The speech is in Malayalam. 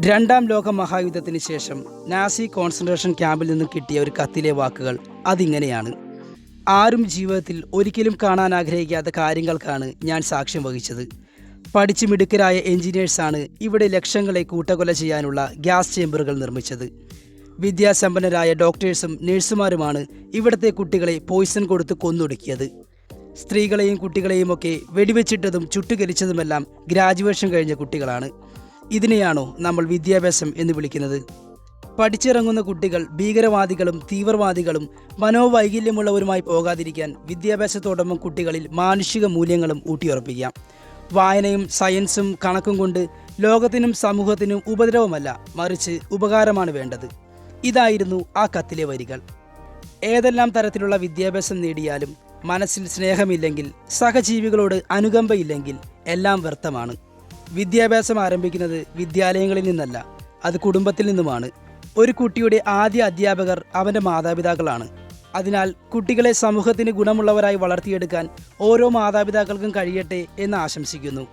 രണ്ടാം ലോക മഹായുദ്ധത്തിന് ശേഷം നാസി കോൺസെൻട്രേഷൻ ക്യാമ്പിൽ നിന്നും കിട്ടിയ ഒരു കത്തിലെ വാക്കുകൾ അതിങ്ങനെയാണ്. ആരും ജീവിതത്തിൽ ഒരിക്കലും കാണാൻ ആഗ്രഹിക്കാത്ത കാര്യങ്ങൾക്കാണ് ഞാൻ സാക്ഷ്യം വഹിച്ചത്. പഠിച്ചു മിടുക്കരായ എഞ്ചിനീയേഴ്സാണ് ഇവിടെ ലക്ഷങ്ങളെ കൂട്ടക്കൊല ചെയ്യാനുള്ള ഗ്യാസ് ചേമ്പറുകൾ നിർമ്മിച്ചത്. വിദ്യാസമ്പന്നരായ ഡോക്ടേഴ്സും നഴ്സുമാരുമാണ് ഇവിടുത്തെ കുട്ടികളെ പോയിസൺ കൊടുത്ത് കൊന്നൊടുക്കിയത്. സ്ത്രീകളെയും കുട്ടികളെയും ഒക്കെ വെടിവെച്ചിട്ടതും ചുട്ടുകരിച്ചതുമെല്ലാം ഗ്രാജുവേഷൻ കഴിഞ്ഞ കുട്ടികളാണ്. ഇതിനെയാണോ നമ്മൾ വിദ്യാഭ്യാസം എന്ന് വിളിക്കുന്നത്? പഠിച്ചിറങ്ങുന്ന കുട്ടികൾ ഭീകരവാദികളും തീവ്രവാദികളും മനോവൈകല്യമുള്ളവരുമായി പോകാതിരിക്കാൻ വിദ്യാഭ്യാസത്തോടൊപ്പം കുട്ടികളിൽ മാനുഷിക മൂല്യങ്ങളും ഊട്ടിയുറപ്പിക്കാം. വായനയും സയൻസും കണക്കും കൊണ്ട് ലോകത്തിനും സമൂഹത്തിനും ഉപദ്രവമല്ല മറിച്ച് ഉപകാരമാണ് വേണ്ടത്. ഇതായിരുന്നു ആ കത്തിലെ വരികൾ. ഏതെല്ലാം തരത്തിലുള്ള വിദ്യാഭ്യാസം നേടിയാലും മനസ്സിൽ സ്നേഹമില്ലെങ്കിൽ സഹജീവികളോട് അനുകമ്പയില്ലെങ്കിൽ എല്ലാം വ്യർത്ഥമാണ്. വിദ്യാഭ്യാസം ആരംഭിക്കുന്നത് വിദ്യാലയങ്ങളിൽ നിന്നല്ല അത് കുടുംബത്തിൽ നിന്നുമാണ്. ഒരു കുട്ടിയുടെ ആദ്യ അധ്യാപകർ അവന്റെ മാതാപിതാക്കളാണ്. അതിനാൽ കുട്ടികളെ സമൂഹത്തിന് ഗുണമുള്ളവരായി വളർത്തിയെടുക്കാൻ ഓരോ മാതാപിതാക്കൾക്കും കഴിയട്ടെ എന്ന് ആശംസിക്കുന്നു.